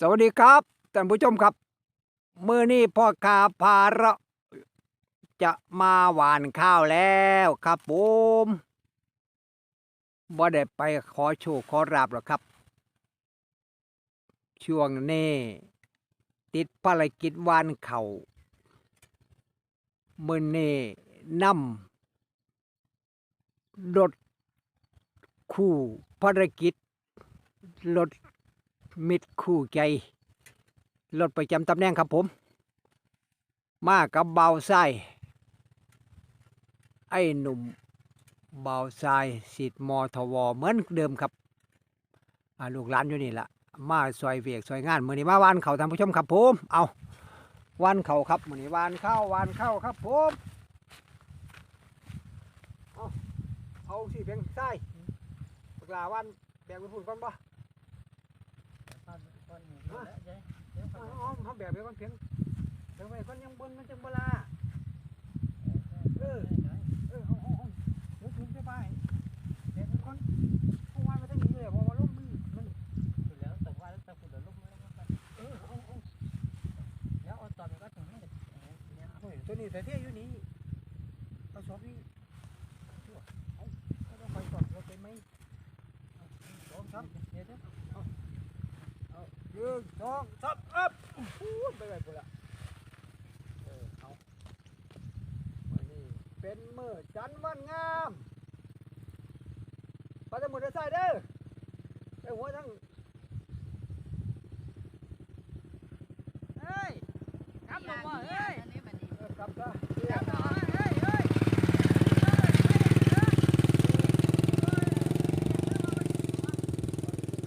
สวัสดีครับท่านผู้ชมครับ มือนี้พ่อคาพาราจะมาหวานข้าวแล้วครับผมบ่ได้ไปขอโชคขอราบหรอกครับ ช่วงนี้ ติดภารกิจหวานเขาวมือนี้นำรถคู่ภารกิจรถ มิตรคู่ใจรถประจำตำแหน่งครับผม มากับเบาไส้ไอ้หนุ่มเบาไส้สิทธิ์มทวเหมือนเดิมครับลูกหลานอยู่นี่ละมาซอยเวียกซอยงานมือนี้มาวานเขาท่านผู้ชมครับผมเอาวานเขาครับมือนี้วานเข้าวานเข้าครับผมเอาเอาสิเพียงไส้ปลาวานแบกไปพูดก่อน บ่เอาเอาเขาแบบไปก่อนเพียงเดี๋ยวไปก่อนยังบนมันจังบลาเออเออเอาเอาเอาเดี๋ยวถึงจะไปเดี๋ยวก่อนเอาวางไปตั้งนี้เลยเพราะว่าลมมันมันเออเอาเอาโอ้ยตัวนี้แต่เที่ยอยู่นี่เอาสอบนี่เอาเอาต้องไปสอบเราเป็นไหมเอาสองสามเดี๋ยวเดี๋ยวเอาเอาห นึ่งสองสามอัพพูดไปเลยกูละเออเอาวันนี้เป็นมือจันทร์วันงามปาจะมือเด้อใส่เด้อไอ้หัวทั้งเอ้ยครับผมว่าเฮ้ยเออกลับซะครับผมว่าเฮ้ยเฮ้ย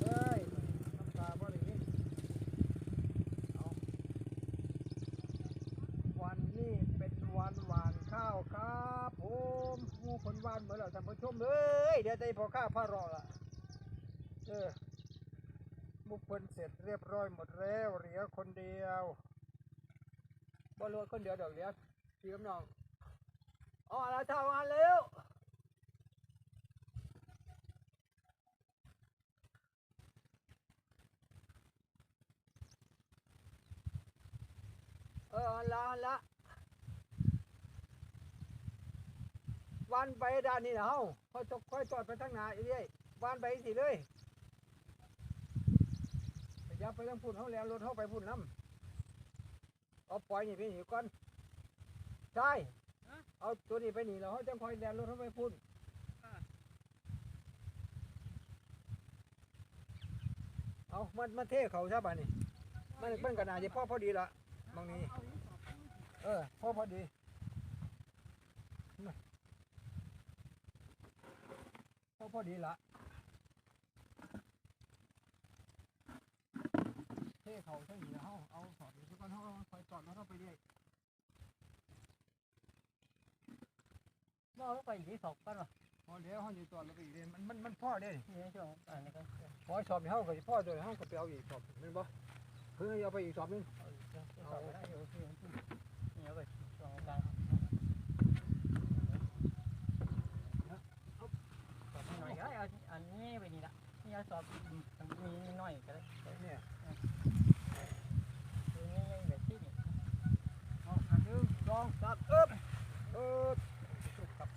เอ้ยน้ำตาบ่ได้ยินเอาวันนี้เป็นวันหวาน ข้าวครับผมหมูคนวานเหมือนเราท่านผู้ชมเลยเดี๋ยวได้พอข้าวพระรอละเออมุกเพิ่นเสร็จเรียบร้อยหมดแล้วเหลือคนเดียวบ่เหลือคนเดียวเดี๋ยวเหลือพี่กับน้องอ๋อแล้วเท่ากันเร็วเอออันละอันละ วันไปด้านนี้นะเฮาค่อยตกค่อยตอดไปทางหน้าอีเรื่อยวันไปสิเลยไปยับไปทางพุ่นเขาแล้วรถเขาไปพุ่นน้ำเอาปล่อยนี่ไปหนีก่อนใช่เอาตัวนี้ไปหนีแล้วเขาจังคอยแลนรถเขาไปพุ่นเอามันมันเท่เขาใช่ป่ะนี่มันเป็นกระนาดที่พ่อพอดีละบางนี้เออพ่อพอดี พ่อพอดีละเท่เขาใช่หนีแล้วเอาสอดอยู่ทุกคนเขาคอยจอดแล้วเขาไปเรื่อยบ่ไปอีกสองกันวะพอเดี๋ยวเขาอยู่จอดแล้วไปอีกเรื่อยมันมันมันพ่อเด้นี่ช่วงอันนี้ก็พอสอบนี่เขาก็สิพ่อโดยเขาก็ไปเอาอีกสอบเป็นบ่เพื่อเอาไปอีกสอบนึงเอาอีกสองได้อยู่ที่นี่เอาไปสองกลางหน่อยก็เอาอันนี้ไปนี่ละนี่เอาสอบมีน้อยก็ได้ เนี่ย นี่แบบที่นี่ เอาอันหนึ่งสองสามเอ๊บเอ๊บครับ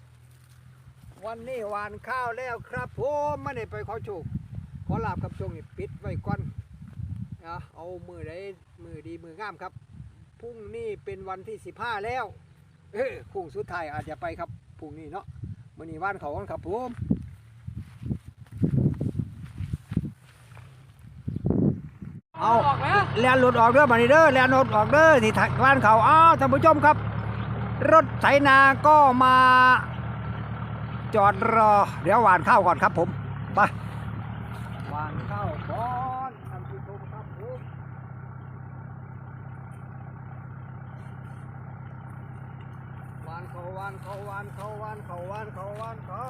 วันนี้หวานข้าวแล้วครับผมไม่ได้ไปขอโชคขอลาบกับโชคนี่ปิดไว้ก่อนนะเอามือได้มือดีมืองามครับพรุ่งนี้เป็นวันที่สิบห้าแล้วเอ้ยพุ่งสุดท้ายอาจจะไปครับพรุ่งนี้เนาะมื้อนี้ว่านเขากันครับผมเอาแลนรถออกเด้อมานีเด้อแลนรถออกเด้อที่บ้านเขาอ้าวท่านผู้ชมครับ รถไถนาก็มา จอดรอ เดี๋ยวหวานข้าวก่อนครับผม ไป หวานข้าวก่อนท่านผู้ชมครับผมหวานเขาหวานเขาหวานเขาหวานเขาหวานเขาหวานเขา